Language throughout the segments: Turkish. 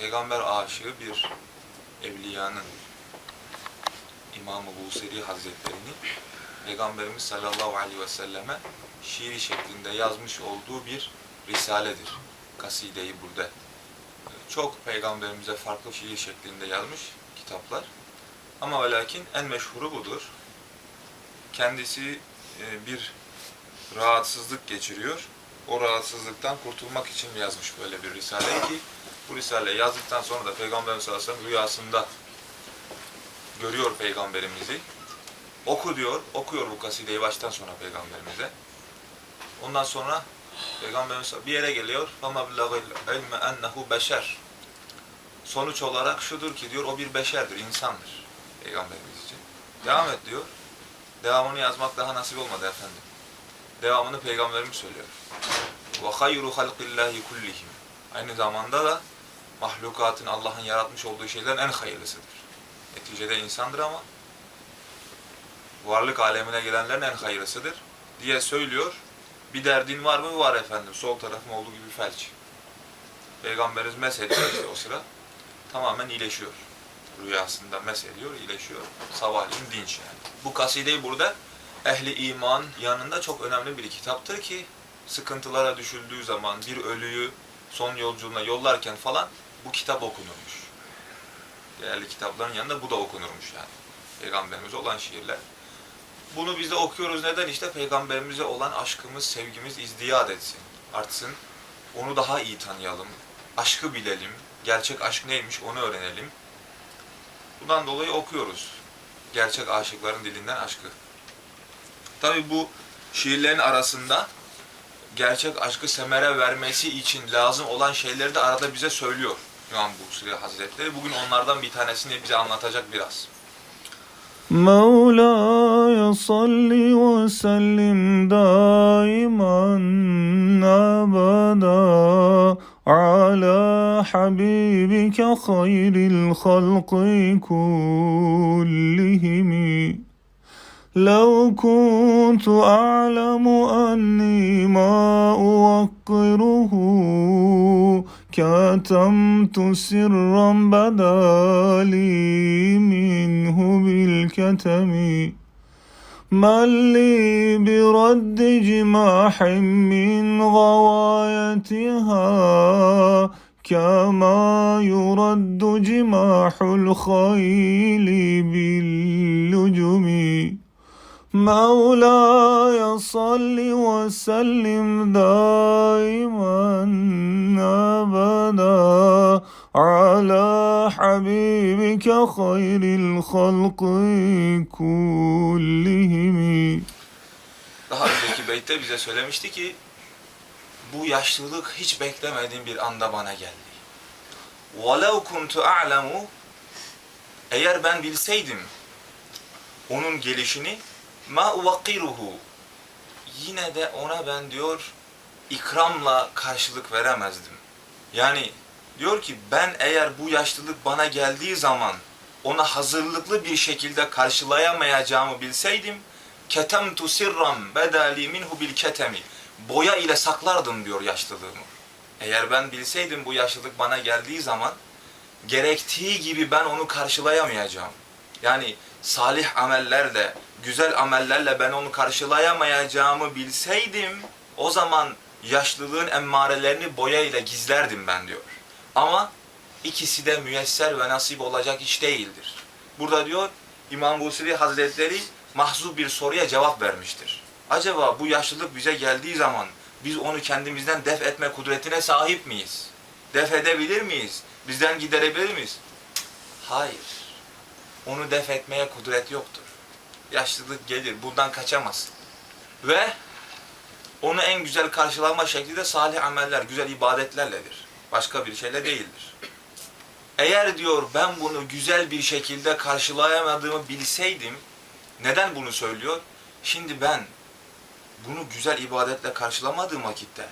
peygamber aşığı bir evliyanın İmam-ı Busiri Hazretleri'nin Peygamberimiz sallallahu aleyhi ve selleme şiiri şeklinde yazmış olduğu bir risaledir. Kasideyi burada. Çok peygamberimize farklı şiir şeklinde yazmış kitaplar. Ama ve lakin en meşhuru budur. Kendisi e, bir rahatsızlık geçiriyor. O rahatsızlıktan kurtulmak için yazmış böyle bir risale ki bu risale yazdıktan sonra da Peygamberimiz sallallahu aleyhi ve sellem rüyasında görüyor peygamberimizi. Oku diyor, okuyor bu kasideyi baştan sona peygamberimize. Ondan sonra peygamberimiz bir yere geliyor. فَمَبْلَغِ الْعِلْمَ اَنَّهُ beşer. Sonuç olarak şudur ki diyor o bir beşerdir, insandır peygamberimiz için. Devam et diyor. Devamını yazmak daha nasip olmadı efendim. Devamını peygamberimiz söylüyor. وَخَيْرُ خَلْقِ اللّٰهِ كُلِّهِمْ Aynı zamanda da mahlukatın Allah'ın yaratmış olduğu şeylerin en hayırlısıdır. Neticede insandır ama varlık alemine gelenlerin en hayırlısıdır diye söylüyor. Bir derdin var mı? Var efendim. Sol tarafım olduğu gibi felç. Peygamberimiz mesediyor işte o sıra. Tamamen iyileşiyor. Rüyasında mesediyor, iyileşiyor. Sabahleyin dinç yani. Bu kasideyi burada ehli iman yanında çok önemli bir kitaptır ki sıkıntılara düşüldüğü zaman bir ölüyü son yolculuğuna yollarken falan bu kitap okunurmuş. Değerli kitapların yanında bu da okunurmuş yani. Peygamberimize olan şiirler. Bunu biz de okuyoruz. Neden? İşte peygamberimize olan aşkımız, sevgimiz izdiyad etsin, artsın. Onu daha iyi tanıyalım, aşkı bilelim, gerçek aşk neymiş onu öğrenelim. Bundan dolayı okuyoruz. Gerçek aşıkların dilinden aşkı. Tabi bu şiirlerin arasında gerçek aşkı semere vermesi için lazım olan şeyleri de arada bize söylüyor İmam Busiri Hazretleri. Bugün onlardan bir tanesini bize anlatacak biraz. مولاي صل وسلم دائما ابدا على حبيبك خير الخلق كلهم لو كنت اعلم اني ما اوقره كتمت سرا بدا لي منه بالكتم. من لي برد جماح من غوايتها كما يرد جماح الخيل باللجم. مولاي صل وسلم دائما ابدا على حبيبك خير الخلق كلهم Daha önceki beytte bize söylemişti ki bu yaşlılık hiç beklemediğim bir anda bana geldi. وَلَوْ كُنْتُ أَعْلَمُ Eğer ben bilseydim onun gelişini ma uvakkiruhu yine de ona ben diyor ikramla karşılık veremezdim. Yani diyor ki ben eğer bu yaşlılık bana geldiği zaman ona hazırlıklı bir şekilde karşılayamayacağımı bilseydim ketemtu sirram bedali minhu bil ketemi boya ile saklardım diyor yaşlılığımı. Eğer ben bilseydim bu yaşlılık bana geldiği zaman gerektiği gibi ben onu karşılayamayacağım. Yani salih amellerle, güzel amellerle ben onu karşılayamayacağımı bilseydim o zaman yaşlılığın emmarelerini boya ile gizlerdim ben diyor. Ama ikisi de müyesser ve nasip olacak iş değildir. Burada diyor İmam Busiri Hazretleri mahzub bir soruya cevap vermiştir. Acaba bu yaşlılık bize geldiği zaman biz onu kendimizden def etme kudretine sahip miyiz? Def edebilir miyiz? Bizden giderebilir miyiz? Hayır. Onu def etmeye kudret yoktur. Yaşlılık gelir, bundan kaçamazsın. Ve onu en güzel karşılama şekli de salih ameller, güzel ibadetlerledir. Başka bir şeyle değildir. Eğer diyor ben bunu güzel bir şekilde karşılayamadığımı bilseydim, neden bunu söylüyor? Şimdi ben bunu güzel ibadetle karşılamadığım vakitte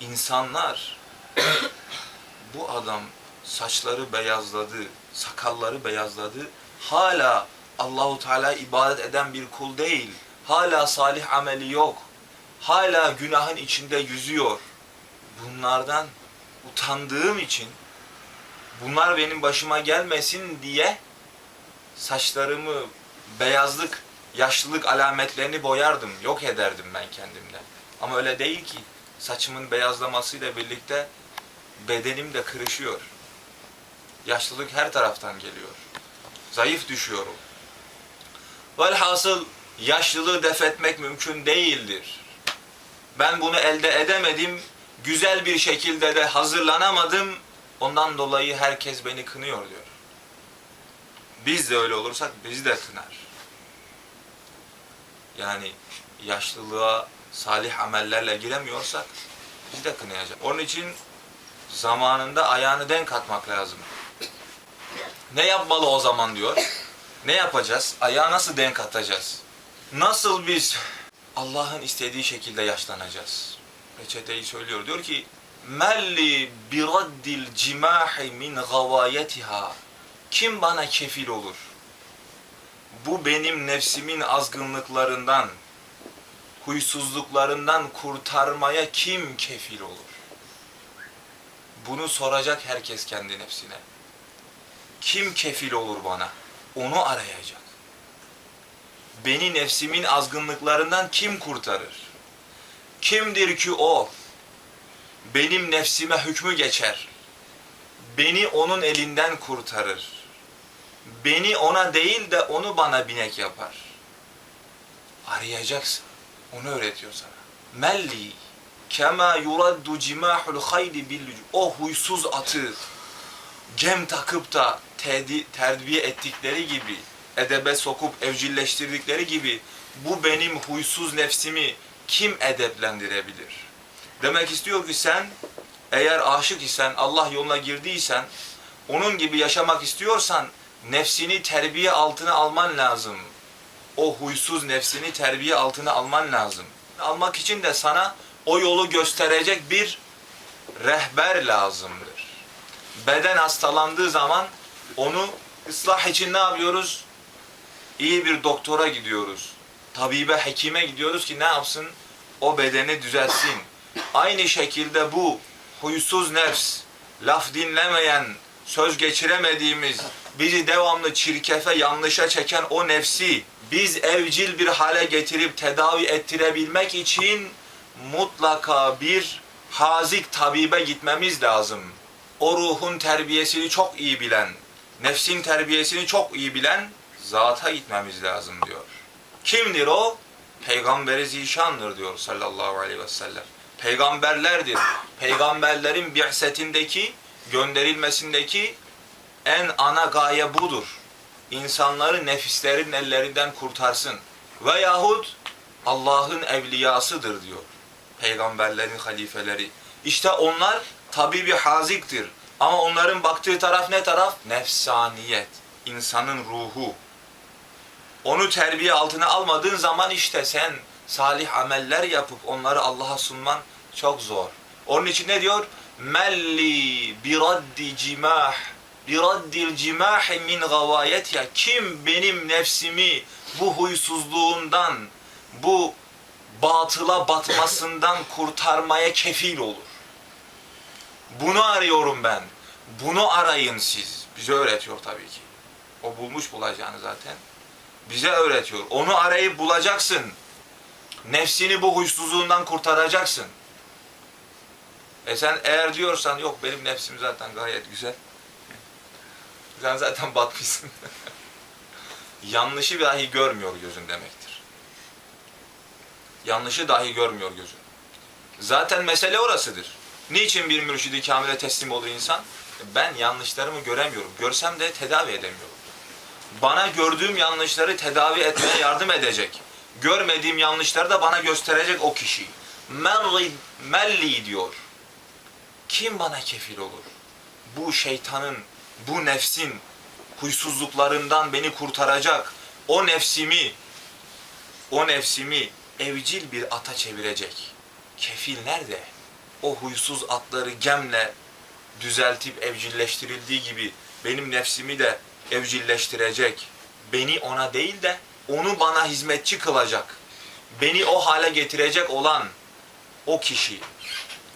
insanlar bu adam saçları beyazladı, sakalları beyazladı. Hala Allahu Teala ibadet eden bir kul değil. Hala salih ameli yok. Hala günahın içinde yüzüyor. Bunlardan utandığım için bunlar benim başıma gelmesin diye saçlarımı beyazlık, yaşlılık alametlerini boyardım, yok ederdim ben kendimden. Ama öyle değil ki. Saçımın beyazlamasıyla birlikte bedenim de kırışıyor. Yaşlılık her taraftan geliyor. Zayıf düşüyorum. Velhasıl yaşlılığı def etmek mümkün değildir. Ben bunu elde edemedim, güzel bir şekilde de hazırlanamadım. Ondan dolayı herkes beni kınıyor diyor. Biz de öyle olursak bizi de kınar. Yani yaşlılığa salih amellerle giremiyorsak bizi de kınayacak. Onun için zamanında ayağını denk atmak lazım. Ne yapmalı o zaman diyor. Ne yapacağız? Ayağı nasıl denk atacağız? Nasıl biz Allah'ın istediği şekilde yaşlanacağız? Reçeteyi söylüyor. Diyor ki Melli biraddil cimahi min gavayetiha Kim bana kefil olur? Bu benim nefsimin azgınlıklarından, huysuzluklarından kurtarmaya kim kefil olur? Bunu soracak herkes kendi nefsine. Kim kefil olur bana? Onu arayacak. Beni nefsimin azgınlıklarından kim kurtarır? Kimdir ki o? Benim nefsime hükmü geçer. Beni onun elinden kurtarır. Beni ona değil de onu bana binek yapar. Arayacaksın. Onu öğretiyor sana. Melli kema yuraddu cimahul hayli bil o huysuz atı gem takıp da terbiye ettikleri gibi edebe sokup evcilleştirdikleri gibi bu benim huysuz nefsimi kim edeplendirebilir? Demek istiyor ki sen eğer aşık isen, Allah yoluna girdiysen, onun gibi yaşamak istiyorsan nefsini terbiye altına alman lazım. O huysuz nefsini terbiye altına alman lazım. Almak için de sana o yolu gösterecek bir rehber lazımdır. Beden hastalandığı zaman onu ıslah için ne yapıyoruz? İyi bir doktora gidiyoruz. Tabibe, hekime gidiyoruz ki ne yapsın? O bedeni düzeltsin. Aynı şekilde bu huysuz nefs, laf dinlemeyen, söz geçiremediğimiz, bizi devamlı çirkefe, yanlışa çeken o nefsi biz evcil bir hale getirip tedavi ettirebilmek için mutlaka bir hazik tabibe gitmemiz lazım. O ruhun terbiyesini çok iyi bilen, nefsin terbiyesini çok iyi bilen zata gitmemiz lazım diyor. Kimdir o? Peygamberi zişandır diyor sallallahu aleyhi ve sellem. Peygamberlerdir. Peygamberlerin bi'setindeki, gönderilmesindeki en ana gaye budur. İnsanları nefislerin ellerinden kurtarsın. Veyahut Allah'ın evliyasıdır diyor. Peygamberlerin halifeleri. İşte onlar tabi bir haziktir. Ama onların baktığı taraf ne taraf? Nefsaniyet. İnsanın ruhu. Onu terbiye altına almadığın zaman işte sen salih ameller yapıp onları Allah'a sunman çok zor. Onun için ne diyor? Melli biraddi cimah biraddil cimahi min gavayetiha kim benim nefsimi bu huysuzluğundan bu batıla batmasından kurtarmaya kefil olur. Bunu arıyorum ben. Bunu arayın siz. Bize öğretiyor tabii ki. O bulmuş bulacağını zaten. Bize öğretiyor. Onu arayıp bulacaksın. Nefsini bu huysuzluğundan kurtaracaksın. E sen eğer diyorsan yok benim nefsim zaten gayet güzel. Sen zaten batmışsın. Yanlışı dahi görmüyor gözün demektir. Yanlışı dahi görmüyor gözün. Zaten mesele orasıdır. Niçin bir mürşidi kamile teslim olur insan? Ben yanlışlarımı göremiyorum. Görsem de tedavi edemiyorum. Bana gördüğüm yanlışları tedavi etmeye yardım edecek. Görmediğim yanlışları da bana gösterecek o kişi. Melli, melli diyor. Kim bana kefil olur? Bu şeytanın, bu nefsin huysuzluklarından beni kurtaracak. O nefsimi, o nefsimi evcil bir ata çevirecek. Kefil nerede? O huysuz atları gemle düzeltip evcilleştirildiği gibi benim nefsimi de evcilleştirecek. Beni ona değil de onu bana hizmetçi kılacak. Beni o hale getirecek olan o kişi,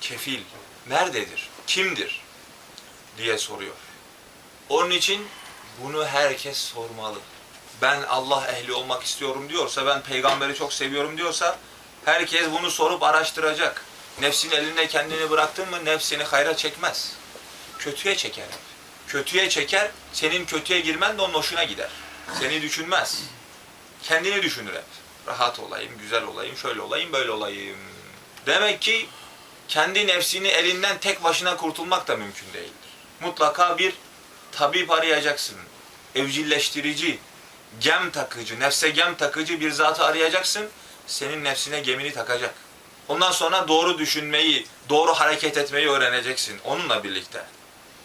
kefil nerededir? kimdir diye soruyor. Onun için bunu herkes sormalı. Ben Allah ehli olmak istiyorum diyorsa, ben peygamberi çok seviyorum diyorsa herkes bunu sorup araştıracak. Nefsin eline kendini bıraktın mı nefsini hayra çekmez. Kötüye çeker. Kötüye çeker, senin kötüye girmen de onun hoşuna gider. Seni düşünmez. Kendini düşünür hep. Rahat olayım, güzel olayım, şöyle olayım, böyle olayım. Demek ki kendi nefsini elinden tek başına kurtulmak da mümkün değildir. Mutlaka bir tabip arayacaksın. Evcilleştirici, gem takıcı, nefse gem takıcı bir zatı arayacaksın. Senin nefsine gemini takacak. Ondan sonra doğru düşünmeyi, doğru hareket etmeyi öğreneceksin onunla birlikte.